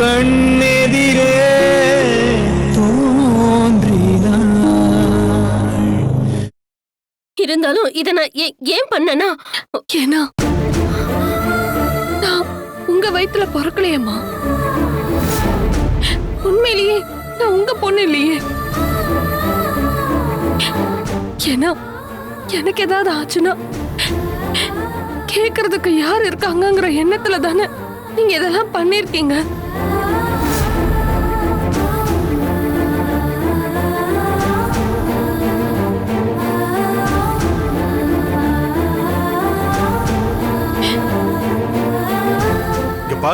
கண்ணெதிரே இருந்தாலும் இத நான் ஏ- ஏன் பண்ணனா ஏன்னா நான் உங்க வயித்துல பிறக்கலையேம்மா. உண்மையிலேயே நான் உங்க பொண்ணு இல்லையே. ஏன்னா எனக்கு ஏதாவது ஆச்சுன்னா கேக்குறதுக்கு யார் இருக்காங்கங்கிற எண்ணத்துல தானே நீங்க இதெல்லாம் பண்ணிருக்கீங்க.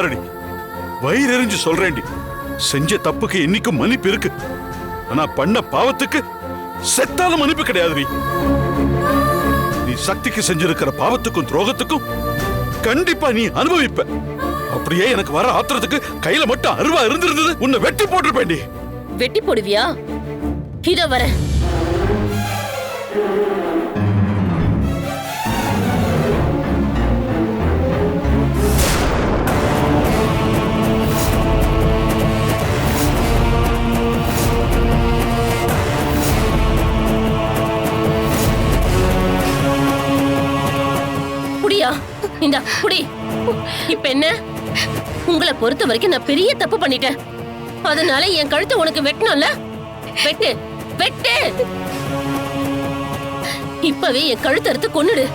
இங்க வயிறெறிஞ்சு சொல்றேன்டி செஞ்ச தப்புக்கு இன்னைக்கும் மன்னிப்பு இருக்கு. ஆனா பண்ண பாவத்துக்கு செத்தாத மன்னிப்பு கிடையாது நீ சக்திக்கு செஞ்சிருக்கிற பாவத்துக்கும் துரோகத்துக்கும் கண்டிப்பா நீ அனுபவிப்ப. அப்படியே எனக்கு வர ஆத்திரத்துக்கு கையில மட்டும் அருவா இருந்திருந்தது உன்னை வெட்டி போட்டிருப்பேன்டி. வெட்டி போடுவியா? இதோ வரேன் இந்தா புடி இப்ப என்ன? உங்களை பொறுத்த வரைக்கும் நான் பெரிய தப்பு பண்ணிட்டேன். அதனால என் கழுத்தை உனக்கு வெட்டணும்ல? வெட்டு வெட்டு. இப்பவே என் கழுத்து அறுத்து கொன்னுடு.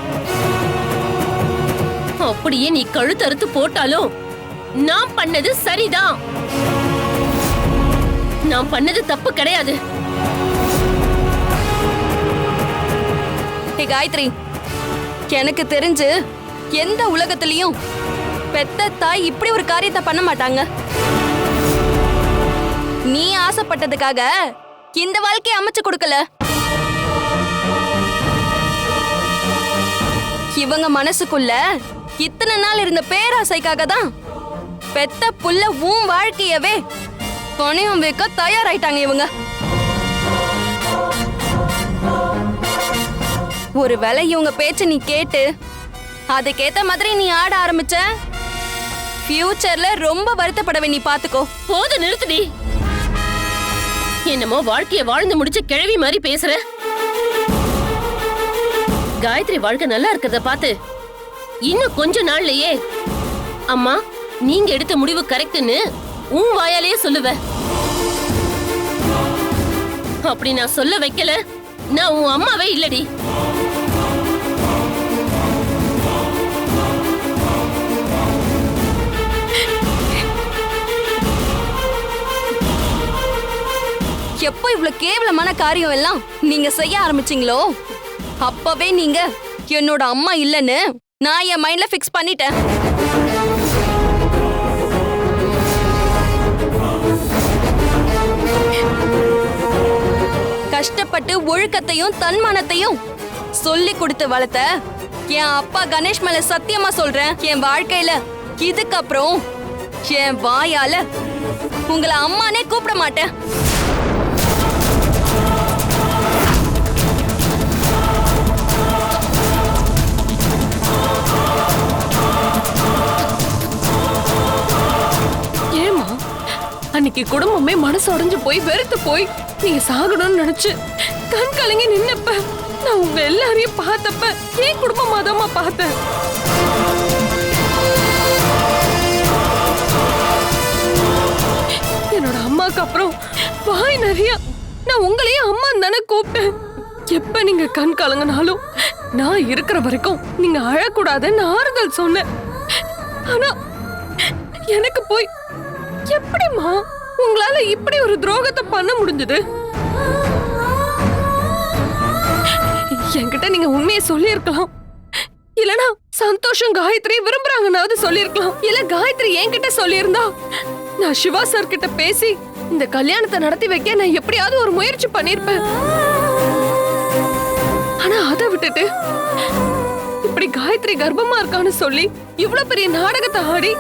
அப்படியே நீ கழுத்து அறுத்து போட்டாலும் நான் பண்ணது சரிதான். நான் பண்ணது தப்பு கிடையாது. காயத்ரி எனக்கு தெரிஞ்சு எந்த உலகத்திலையும் பெத்த தாய் இப்படி ஒரு காரியத்தை பண்ண மாட்டாங்க. நீ ஆசைப்பட்டதுக்காக இந்த வாழ்க்கையை அமைச்சு கொடுக்கல. இவங்க மனசுக்குள்ள இத்தனை நாள் இருந்த பேராசைக்காக தான் பெத்த புள்ள உன் வாழ்க்கையவே பணியம் வைக்க தயாராயிட்டாங்க இவங்க. ஒருவேளை இவங்க பேச்ச நீ கேட்டு அதுக்கேத்த மாதிரி நீ ஆட ஆரம்பிச்ச? ஃபியூச்சர்ல ரொம்ப வருத்தப்படவே நீ பாத்துக்கோ. போது நிறுத்துடி. என்னமோ வாழ்க்கைய வாழ்ந்து முடிச்ச கிழவி மாதிரி பேசுற. காயத்ரி வாழ்க்கை நல்லா இருக்கிறத பார்த்து இன்னும் கொஞ்ச நாள்லயே அம்மா நீங்க எடுத்த முடிவு கரெக்ட்னு உன் வாயாலேயே சொல்லுவ. அப்படி நான் சொல்ல வைக்கல. நான் உன் அம்மாவே இல்லடி. எப்போ இவ்வளவு கேவலமான காரியம் எல்லாம் நீங்க செய்ய ஆரம்பிச்சீங்களோ? அப்பவே நீங்க என்னோட அம்மா இல்லைன்னு நான் என் மைண்ட்ல ஃபிக்ஸ் பண்ணிட்டேன். கஷ்டப்பட்டு ஒழுக்கத்தையும் தன்மானத்தையும் சொல்லி கொடுத்து வளர்த்த என் அப்பா கணேஷ் மேல சத்தியமா சொல்றேன். என் வாழ்க்கையில இதுக்கப்புறம் என் வாயால உங்களை அம்மானே கூப்பிட மாட்டேன். அன்னைக்கு குடும்பமே மனசு உடைஞ்சு போய் வெறுத்து போய் நீங்க சாகணும்னு நினைச்சு கண் கலங்கி நின்னப்ப நான் உங்க எல்லாரையும் பார்த்தப்ப ஏன் குடும்பமாகதாம்மா பார்த்தேன் என்னோட அம்மாக்கு அப்புறம் வாய் நிறைய நான் உங்களையும் அம்மா தானே கூப்பிட்டேன். எப்ப நீங்க கண் கலங்கினாலும் நான் இருக்கிற வரைக்கும் நீங்க அழக்கூடாதுன்னு ஆறுதல் சொன்னேன். ஆனா எனக்கு போய் எப்படிமா உங்களால இப்படி ஒரு துரோகத்தை பண்ண முடிஞ்சது? என்கிட்ட நீங்க உண்மையை சொல்லியிருக்கலாம். இல்லனா சந்தோஷம் காயத்ரி விரும்புறாங்கன்னாவது சொல்லியிருக்கலாம். இல்ல காயத்ரி என்கிட்ட சொல்லியிருந்தா நான் சிவா சார் கிட்ட பேசி இந்த கல்யாணத்தை நடத்தி வைக்க நான் எப்படியாவது ஒரு முயற்சி பண்ணிருப்பேன் ஆனா அதை விட்டுட்டு இப்படி காயத்ரி கர்ப்பமா இருக்கான்னு சொல்லி இவ்வளவு பெரிய நாடகத்தை ஆடி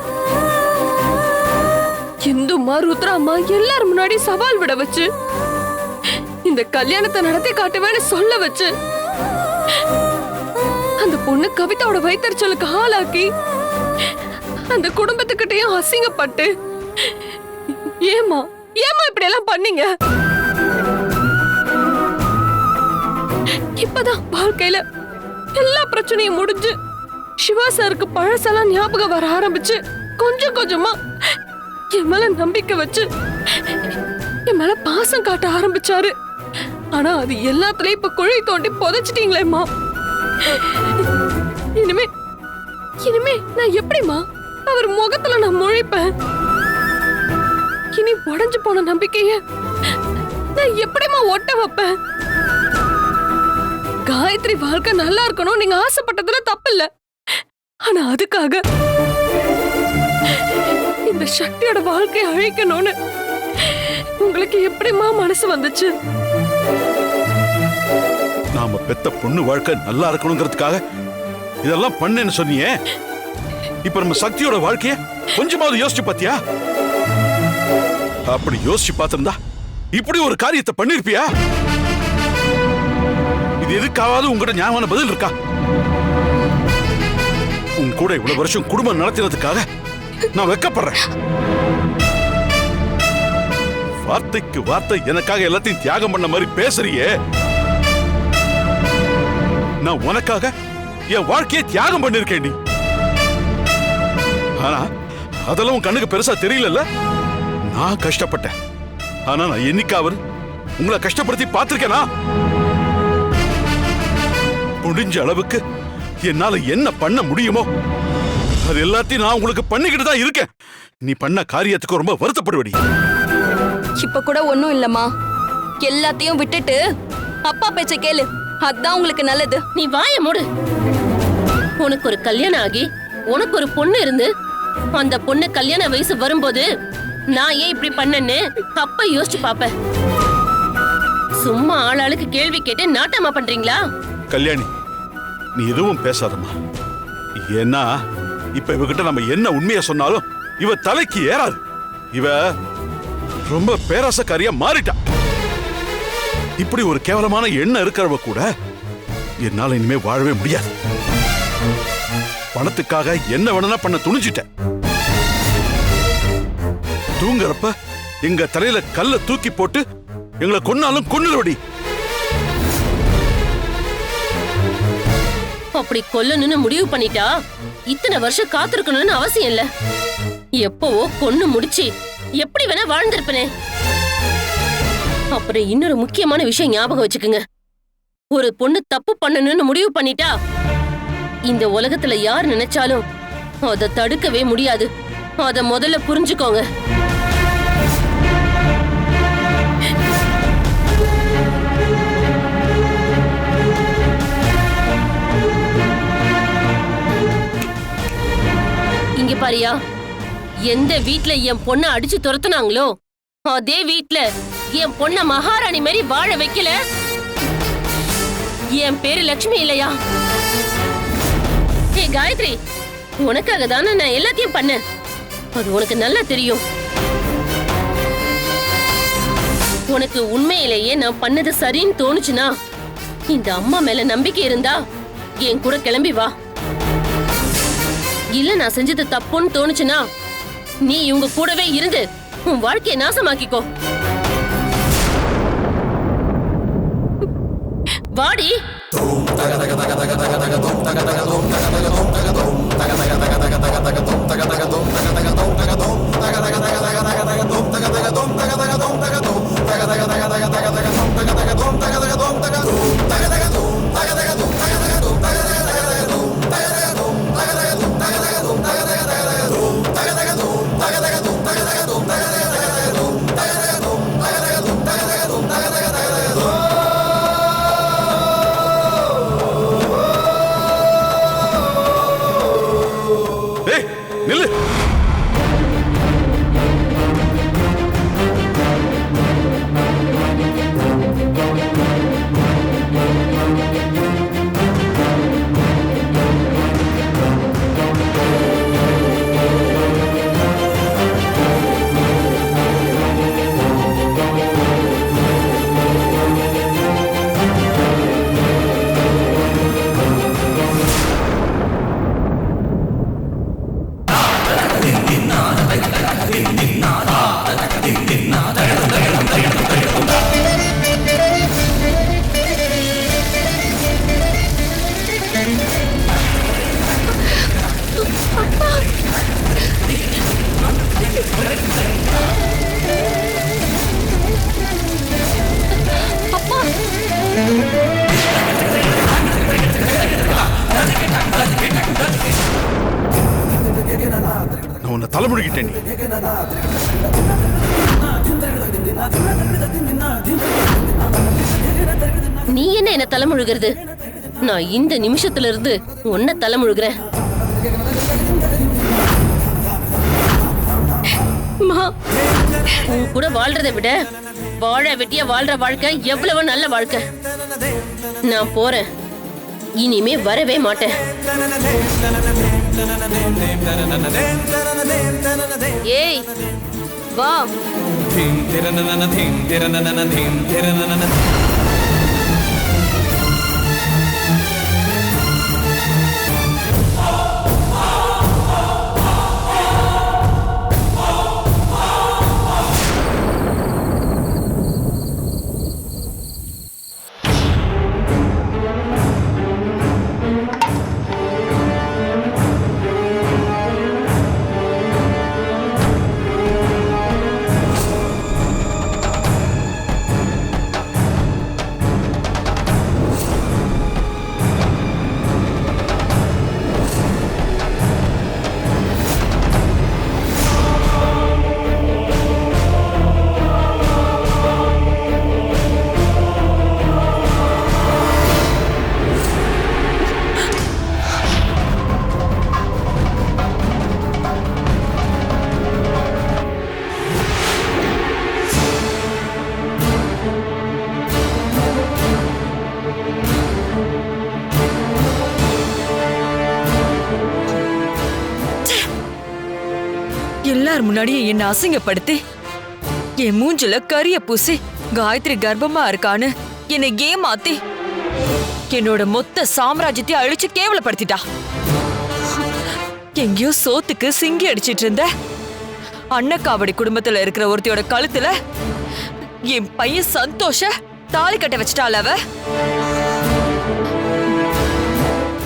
இந்துமா ருத்ராமா எல்லாரும் முன்னாடி சவால் விட வச்சு இந்த கல்யாணத்தை நடத்தி காட்டுவேன்னு சொல்ல வச்சு அந்த பொண்ணு கவிதாவோட வைத்தறிச்சலுக்கு ஆளாக்கி அந்த குடும்பத்துக்கிட்டையும் அசிங்கப்பட்டு ஏமா ஏமா இப்படி எல்லாம் பண்ணீங்க? இப்பதான் வாழ்க்கையில எல்லா பிரச்சனையும் முடிஞ்சு சிவா சாருக்கு பழசெல்லாம் ஞாபகம் வர ஆரம்பிச்சு கொஞ்சம் கொஞ்சமா என் மேல நம்பிக்கை வச்சு என் மேல பாசம் காட்ட ஆரம்பிச்சாரு. ஆனா அது எல்லாத்துலயும் இப்ப குழி தோண்டி புதைச்சிட்டீங்களேம்மா இனிமே இனிமே நான் எப்படிம்மா அவர் முகத்துல நான் முழிப்பேன்? இனி உடஞ்சு போன நம்பிக்கைய நான் எப்படிம்மா ஒட்ட வைப்பேன்? காயத்ரி வாழ்க்கை நல்லா இருக்கணும் நீங்க ஆசைப்பட்டதுல தப்பில்ல. ஆனா அதுக்காக இந்த சக்தியோட வாழ்க்கையை அழிக்கணும்னு. உங்களுக்கு எப்படிம்மா மனசு வந்துச்சு? நாம பெத்த பொண்ணு வாழ்க்கை நல்லா இருக்கணுங்கிறதுக்காக இதெல்லாம் பண்ணேன்னு சொன்னியே. இப்ப நம்ம சக்தியோட வாழ்க்கைய கொஞ்சமாவது யோசிச்சு பாத்தியா? அப்படி யோசிச்சு பார்த்திருந்தா இப்படி ஒரு காரியத்தை பண்ணிருப்பியா? இது எதுக்காவது உங்ககிட்ட ஞாபகமான பதில் இருக்கா? உன் கூட இவ்வளவு வருஷம் குடும்பம் நடத்தினதுக்காக நான் வெக்கப்படுறேன். வார்த்தைக்கு வார்த்தை எனக்காக எல்லாத்தையும் தியாகம் பண்ண மாதிரி பேசுறியே. நான் உனக்காக என் வாழ்க்கையை தியாகம் பண்ணிருக்கேன் நீ. ஆனா அதெல்லாம் உன் கண்ணுக்கு பெருசா தெரியலல்ல? நான் கஷ்டப்பட்டேன். ஆனா நான் என்னைக்காவது உங்களை கஷ்டப்படுத்தி பார்த்திருக்கேனா? முடிஞ்ச அளவுக்கு என்னால என்ன பண்ண முடியுமோ? அது எல்லாத்தையும் நான் உங்களுக்கு பண்ணிக்கிட்டு தான் இருக்கேன். நீ பண்ண காரியத்துக்கு ரொம்ப வருத்தப்படுவடி. இப்ப கூட ஒண்ணும் இல்லம்மா. எல்லாத்தையும் விட்டுட்டு அப்பா பேச்ச கேளு. அதான் உங்களுக்கு நல்லது. நீ வாய மூடு. உனக்கு ஒரு கல்யாணம் ஆகி உனக்கு ஒரு பொண்ணு இருந்து அந்த பொண்ணு கல்யாண வயசு வரும்போது நான் ஏன் இப்படி பண்ணேன்னு அப்ப யோசிச்சு பாப்ப சும்மா ஆளாளுக்கு கேள்வி கேட்டு நாட்டமா பண்றீங்களா? கல்யாணி நீ எதுவும் பேசாதம்மா. ஏன்னா இப்ப இவகிட்ட நம்ம என்ன உண்மையை சொன்னாலும் இவ தலைக்கு ஏறாது. இவ ரொம்ப பேராசக்காரியா மாறிட்டா. இப்படி ஒரு கேவலமான எண்ணம் இருக்கிறவ கூட என்னால இனிமே வாழவே முடியாது. பணத்துக்காக என்ன வேணா பண்ண துணிஞ்சிட்டேன். தூங்குறப்ப எங்க தலையில கல்ல தூக்கி போட்டு எங்களை கொன்னாலும் கொன்னுடுவடி அப்படி கொல்லணும்னு முடிவு பண்ணிட்டா? இத்தனை வருஷம் காத்திருக்கணும்னு அவசியம் இல்ல. எப்பவோ பொண்ணு முடிச்சு எப்படி வேணா வாழ்ந்திருப்பனே. அப்புறம் இன்னொரு முக்கியமான விஷயம் ஞாபகம் வச்சுக்கோங்க. ஒரு பொண்ணு தப்பு பண்ணணும்னு முடிவு பண்ணிட்டா இந்த உலகத்துல யார் நினைச்சாலும் அதை தடுக்கவே முடியாது. அத முதல்ல புரிஞ்சுக்கோங்க. இங்க பாரியா. எந்த வீட்ல என் பொண்ண அடிச்சு துரத்துனாங்களோ அதே வீட்ல என் பொண்ண மகாராணி மாதிரி வாழ வைக்கல. என் பேரு லட்சுமி இல்லையா? ஏ காயத்ரி உனக்காக தானே நான் எல்லாத்தையும் பண்ணேன். அது உனக்கு நல்லா தெரியும். உனக்கு உண்மையிலேயே நான் பண்ணது சரின்னு தோணுச்சுன்னா இந்த அம்மா மேல நம்பிக்கை இருந்தா என் கூட கிளம்பி வா. இல்ல நான் செஞ்சது தப்புன்னு தோணுச்சுன்னா நீ இவங்க கூடவே இருந்து உன் வாழ்க்கையை நாசமாக்கிக்கோ. வாடி. நான் நீ. என்ன என்ன தலைமுழுகிறது? நான் இந்த நிமிஷத்துல இருந்து உன்னை தலைமுழுகிறேன். மா உன் கூட வாழ்றதை விட வாழ வெட்டிய வாழ்ற வாழ்க்கை எவ்வளவு நல்ல வாழ்க்கை. நான் போறேன். இனிமே வரவே மாட்டேன். ஏய் வா. எல்லார் முன்னாடியே என்ன அசிங்கப்படுத்தி என் மூஞ்சில கரிய பூசி காயத்ரி கர்ப்பமா இருக்கான்னு என்னை ஏமாத்தி என்னோட மொத்த சாம்ராஜ்யத்தை அழிச்சு கேவலப்படுத்திட்டா. எங்கேயோ சோத்துக்கு சிங்கி அடிச்சிட்டு இருந்த அன்னக்காவடி குடும்பத்துல இருக்கிற ஒருத்தியோட கழுத்துல என் பையன் சந்தோஷ தாலி கட்ட வச்சிட்டாள் அவ.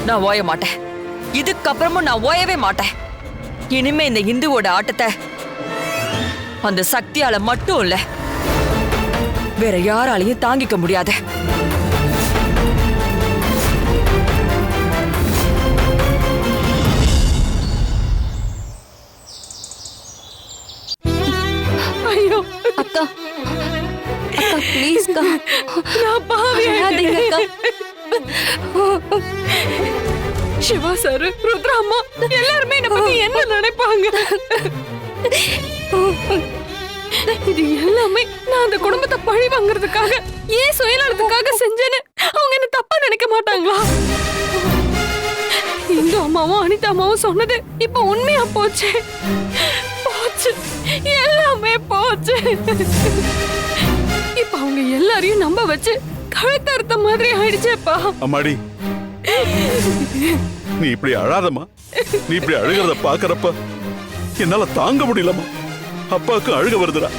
நான் ஓய மாட்டேன். இதுக்கப்புறமும் நான் ஓயவே மாட்டேன். இனிமே இந்த இந்துவோட ஆட்டத்தை அந்த சக்தியால மட்டும் இல்ல. வேற யாராலையும் தாங்கிக்க முடியாது. ஐயோ. அக்கா. அக்கா நான் பாவி அக்கா. சிவா சார் ருத்ரா அம்மா எல்லாருமே என்ன பத்தி என்ன நினைப்பாங்க? இது எல்லாமே நான் அந்த குடும்பத்தை பழி வாங்குறதுக்காக ஏன் சுயநலத்துக்காக செஞ்சேன்னு அவங்க என்ன தப்பா நினைக்க மாட்டாங்களா? இந்து அம்மாவும் அனிதா அம்மாவும் சொன்னது இப்ப உண்மையா போச்சு? போச்சு. எல்லாமே போச்சு. இப்ப அவங்க எல்லாரையும் நம்ப வச்சு கழுத்தறுத்த மாதிரி ஆயிடுச்சேப்பா. அம்மாடி நீ இப்படி அழாதம்மா. நீ இப்படி அழுகிறத பாக்குறப்ப என்னால தாங்க முடியலம்மா. அப்பாவுக்கு அழுக வருதுடா.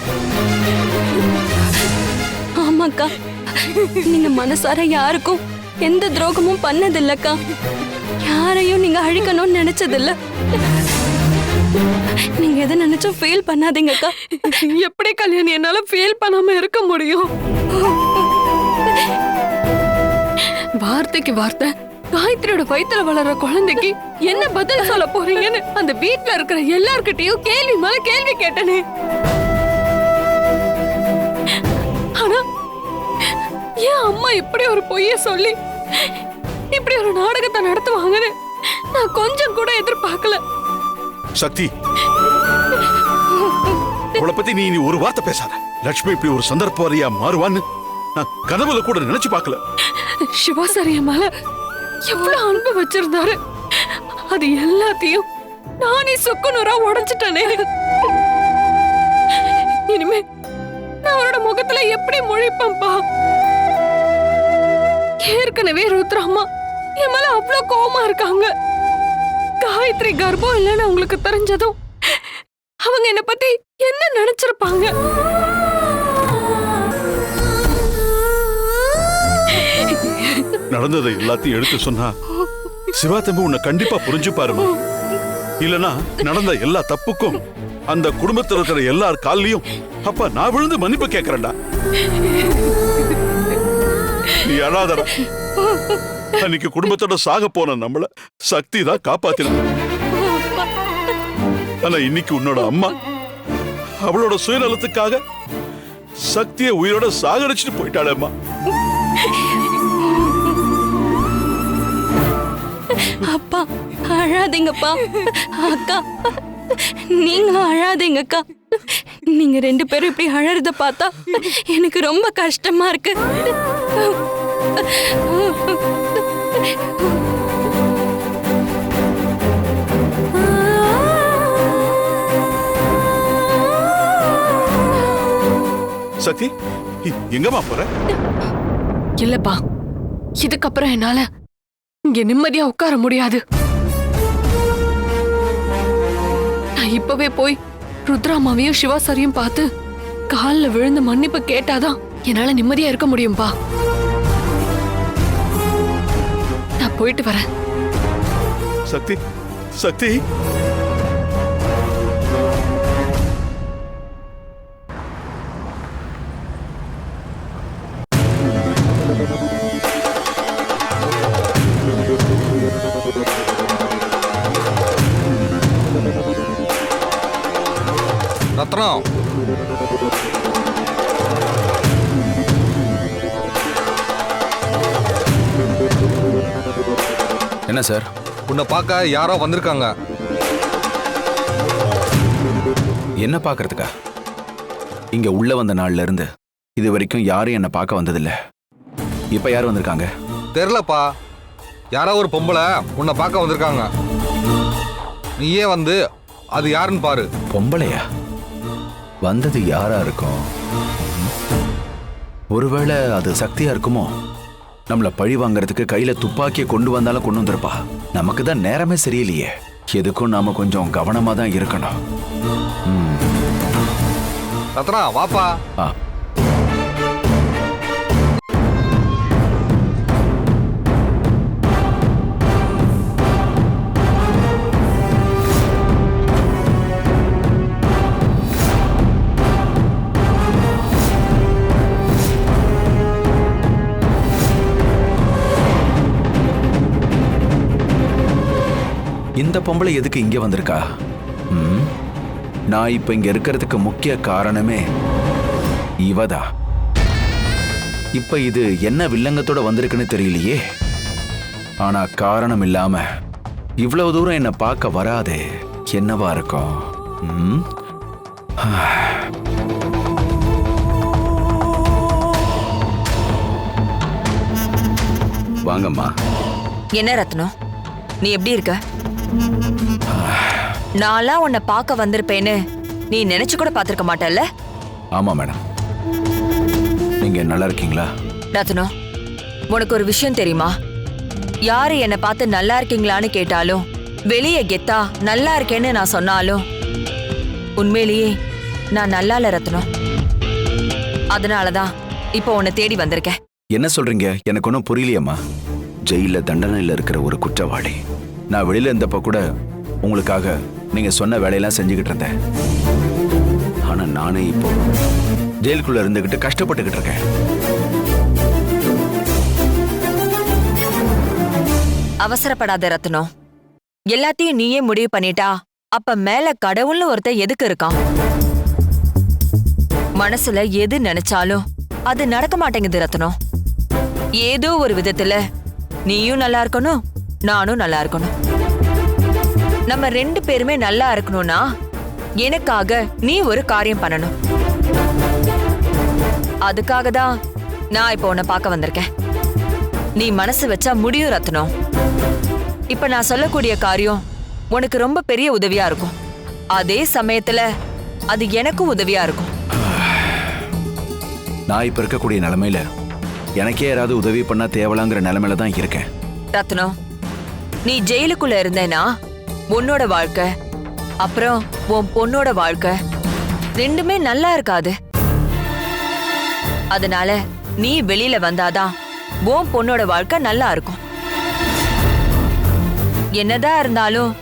ஆமாக்கா. நீங்க மனசார யாருக்கும் எந்த துரோகமும் பண்ணதில்லக்கா. யாரையும் நீங்க அழிக்கணும்னு நினைச்சதில்ல. நீங்க எதை நினைச்சும் ஃபீல் பண்ணாதீங்கக்கா. எப்படி கல்யாணி என்னால ஃபீல் பண்ணாம இருக்க முடியும்? வார்த்தைக்கு வார்த்தை. காயத்ரியோட வயித்துல வளர்ற குழந்தைக்கு என்ன பதில் சொல்ல போறீங்கன்னு அந்த வீட்ல இருக்கிற எல்லார்கிட்டயும் கேள்வி மேல கேள்வி கேட்டனே. ஆனா ஏன் அம்மா இப்படி ஒரு பொய்ய சொல்லி இப்படி ஒரு நாடகத்தை நடத்துவாங்கன்னு நான் கொஞ்சம் கூட எதிர்பார்க்கல. சக்தி அவளை பத்தி நீ இனி ஒரு வார்த்தை பேசாத. லட்சுமி இப்படி ஒரு சந்தர்ப்பவாதியா மாறுவான்னு நான் கனவுல கூட நினைச்சு பார்க்கல. சிவாசாரிய மேல எவ்வளவு அன்பு வச்சிருந்தாரு. அது எல்லாத்தையும் நானே சுக்குநூறா உடைச்சிட்டனே. இனிமே நான் அவரோட முகத்துல எப்படி முழிப்பேன்பா? ஏற்கனவே ருத்ராமா என் மேல அவ்வளவு கோவமா இருக்காங்க. காயத்ரி கர்ப்பம் இல்லைன்னு அவங்களுக்கு தெரிஞ்சதும் அவங்க என்ன பத்தி என்ன நினைச்சிருப்பாங்க? நடந்ததை எல்லாத்தையும் எடுத்து சொன்னா சிவா தம்பி உன்னை கண்டிப்பா புரிஞ்சுப்பாருமா. இல்லனா நடந்த எல்லா தப்புக்கும் அந்த குடும்பத்துல இருக்கிற எல்லார் கால்லயும் அப்பா நான் விழுந்து மன்னிப்பு கேட்கறேன்டா நீ அழாதடா அன்னைக்கு குடும்பத்தோட சாக போன நம்மள சக்தி தான் காப்பாத்தின. ஆனா இன்னைக்கு உன்னோட அம்மா அவளோட சுயநலத்துக்காக சக்தியை உயிரோட சாகடிச்சிட்டு போயிட்டாளேம்மா. அப்பா அழாதீங்கப்பா அக்கா நீங்களும் அழாதீங்கக்கா நீங்க ரெண்டு பேரும் இப்படி அழறத பார்த்தா எனக்கு ரொம்ப கஷ்டமா இருக்கு. சக்தி எங்கம்மா போற? இல்லப்பா. இதுக்கப்புறம் என்னால இங்க நிம்மதியா உட்கார முடியாது. நான் இப்பவே போய் ருத்ராமாவையும் சிவாசாரியும் பார்த்து கால்ல விழுந்து மன்னிப்பு கேட்டாதான் என்னால நிம்மதியா இருக்க முடியும்பா. நான் போயிட்டு வரேன். சக்தி சக்தி. என்ன சார். உன்னை பார்க்க யாரோ வந்திருக்காங்க. என்ன பார்க்கறதுக்கா? இங்க உள்ள வந்த நாள்ல இருந்து இது வரைக்கும் யாரும் என்ன பார்க்க வந்ததில்ல. இப்ப யார் வந்திருக்காங்க? தெரிலப்பா யாரோ ஒரு பொம்பளை உன்னை பார்க்க வந்திருக்காங்க. நீயே வந்து அது யாருன்னு பாரு. பொம்பளையா? வந்தது யாரா இருக்கும்? ஒருவேளை அது சக்தியா இருக்குமோ? நம்மள பழி வாங்குறதுக்கு கையில துப்பாக்கியை கொண்டு வந்தாலும் கொண்டு வந்திருப்பா. நமக்கு தான் நேரமே சரியில்லையே. எதுக்கும் நாம கொஞ்சம் கவனமா தான் இருக்கணும் ரத்னா வாப்பா. ஆ. இந்த பொம்பளை எதுக்கு இங்கே வந்திருக்கா? ம்? நான் இப்போ இங்கே இருக்கிறதுக்கு முக்கிய காரணமே இவதா. இப்போ இது என்ன வில்லங்கத்தோட வந்திருக்குன்னு தெரியலையே. ஆனால் காரணம் இல்லாமல் இவ்வளவு தூரம் என்னை பார்க்க வராதே. என்னவா இருக்கும்? ம்? வாங்கம்மா. என்ன ரத்னம்? நீ எப்படி இருக்க? நான்லாம் உன்னை பார்க்க வந்திருப்பேன்னு நீ நினைச்சு கூட பார்த்திருக்க மாட்டல்ல? ஆமா மேடம். நீங்க நல்லா இருக்கீங்களா? ரத்னம் உனக்கு ஒரு விஷயம் தெரியுமா? யாரு என்னை பார்த்து நல்லா இருக்கீங்களான்னு கேட்டாலும் வெளியே கெத்தா நல்லா இருக்கேன்னு நான் சொன்னாலும் உண்மையிலேயே நான் நல்லா இல்ல ரத்னம் அதனாலதான் இப்போ உன்னை தேடி வந்திருக்கேன். என்ன சொல்றீங்க? எனக்கு ஒன்றும் புரியலையம்மா. ஜெயில தண்டனையில் இருக்கிற ஒரு குற்றவாளி. நான் வெளியில இருந்தப்ப கூட உங்களுக்காக நீங்க சொன்ன வேலையெல்லாம் செஞ்சுக்கிட்டு இருந்தேன். ஆனா நானே இப்போ ஜெயிலுக்குள்ள இருந்துகிட்டு கஷ்டப்பட்டுக்கிட்டு இருக்கேன். அவசரப்படாத ரத்னம் எல்லாத்தையும் நீயே முடிவு பண்ணிட்டா அப்ப மேல கடவுள்னு ஒருத்தன் எதுக்கு இருக்கான்? மனசுல எது நினைச்சாலும் அது நடக்க மாட்டேங்குது ரத்னம் ஏதோ ஒரு விதத்துல நீயும் நல்லா இருக்கணும் நானும் நல்லா இருக்கணும். நம்ம ரெண்டு பேருமே நல்லா இருக்கணும்னா எனக்காக நீ ஒரு காரியம் பண்ணணும். அதுக்காக தான் நான் இப்போ உன்னை பார்க்க வந்திருக்கேன். நீ மனசு வச்சா முடியும் ரத்னம். இப்ப நான் சொல்லக்கூடிய காரியம் உனக்கு ரொம்ப பெரிய உதவியா இருக்கும். அதே சமயத்துல அது எனக்கும் உதவியா இருக்கும். நான் இப்ப இருக்கக்கூடிய நிலைமையில எனக்கே யாராவது உதவி பண்ணா தேவலாங்கிற நிலைமையில தான் இருக்கேன். ரத்னம் நீ ஜெயிலுக்குள்ள இருந்தேனா? உன்னோட வாழ்க்கை. அப்புறம் உன் பொண்ணோட வாழ்க்கை. ரெண்டுமே நல்லா இருக்காது. அதனால நீ வெளியில வந்தாதான் உன் பொண்ணோட வாழ்க்கை நல்லா இருக்கும். என்னதான் இருந்தாலும்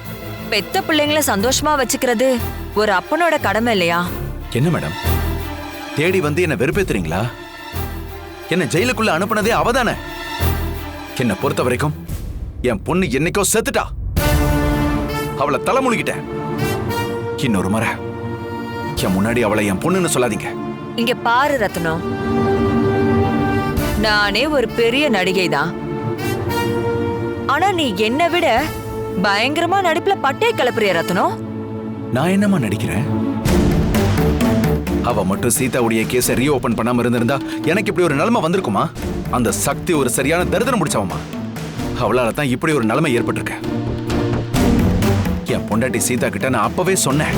பெத்த பிள்ளைங்கள சந்தோஷமா வச்சுக்கிறது ஒரு அப்பனோட கடமை இல்லையா? என்ன மேடம்? தேடி வந்து என்ன வெறுப்பேத்துறீங்களா? என்ன ஜெயிலுக்குள்ள அனுப்புனதே அவதானே? என்ன பொறுத்த வரைக்கும் என் பொண்ணு என்னைக்கோ செத்துட்டா. அவளை தலைமுழுகிட்டேன் இன்னொரு முறை. என் முன்னாடி அவளை என் பொண்ணுன்னு சொல்லாதீங்க. இங்க பாரு ரத்னம் நானே ஒரு பெரிய நடிகை தான் ஆனா நீ என்னை விட பயங்கரமா நடிப்புல பட்டே கிளப்புறிய ரத்னம் நான் என்னம்மா நடிக்கிறேன்? அவ மட்டும் சீதாவுடைய கேஸை ரீஓபன் பண்ணாம இருந்திருந்தா எனக்கு இப்படி ஒரு நிலைமை வந்திருக்குமா? அந்த சக்தி ஒரு சரியான தரிதனம் முடிச்சவமா அவளால தான் இப்படி ஒரு நிலைமை ஏற்பட்டிருக்கு. என் பொண்டாட்டி சீதா கிட்ட நான் அப்பவே சொன்னேன்.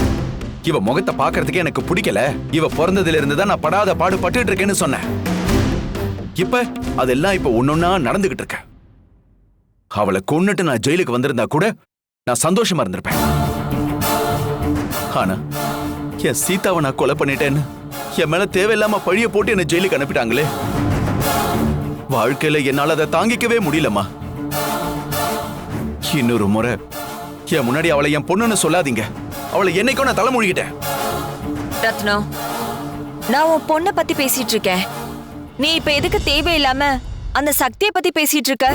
இவ முகத்தை பார்க்கறதுக்கே எனக்கு பிடிக்கல. இவ பிறந்ததுல இருந்து தான் நான் படாத பாடு பட்டுட்டு இருக்கேன்னு சொன்னேன். இப்ப அதெல்லாம் இப்ப ஒன்னொன்னா நடந்துகிட்டு இருக்க. அவளை கொன்னுட்டு நான் ஜெயிலுக்கு வந்திருந்தா கூட நான் சந்தோஷமா இருந்திருப்பேன். ஆனா என் சீதாவை நான் கொலை பண்ணிட்டேன்னு என் மேல தேவையில்லாம பழிய போட்டு என்ன ஜெயிலுக்கு அனுப்பிட்டாங்களே. வாழ்க்கையில என்னால அதை தாங்கிக்கவே முடியலம்மா. இன்னொரு முறை. என் முன்னாடி அவளை என் பொண்ணுன்னு சொல்லாதீங்க. அவளை என்னைக்கும் நான் தலைமொழிகிட்டேன். ரத்னம் நான் உன் பொண்ணை பத்தி பேசிட்டு இருக்கேன். நீ இப்ப எதுக்கு தேவையில்லாம அந்த சக்தியை பத்தி பேசிட்டு இருக்க?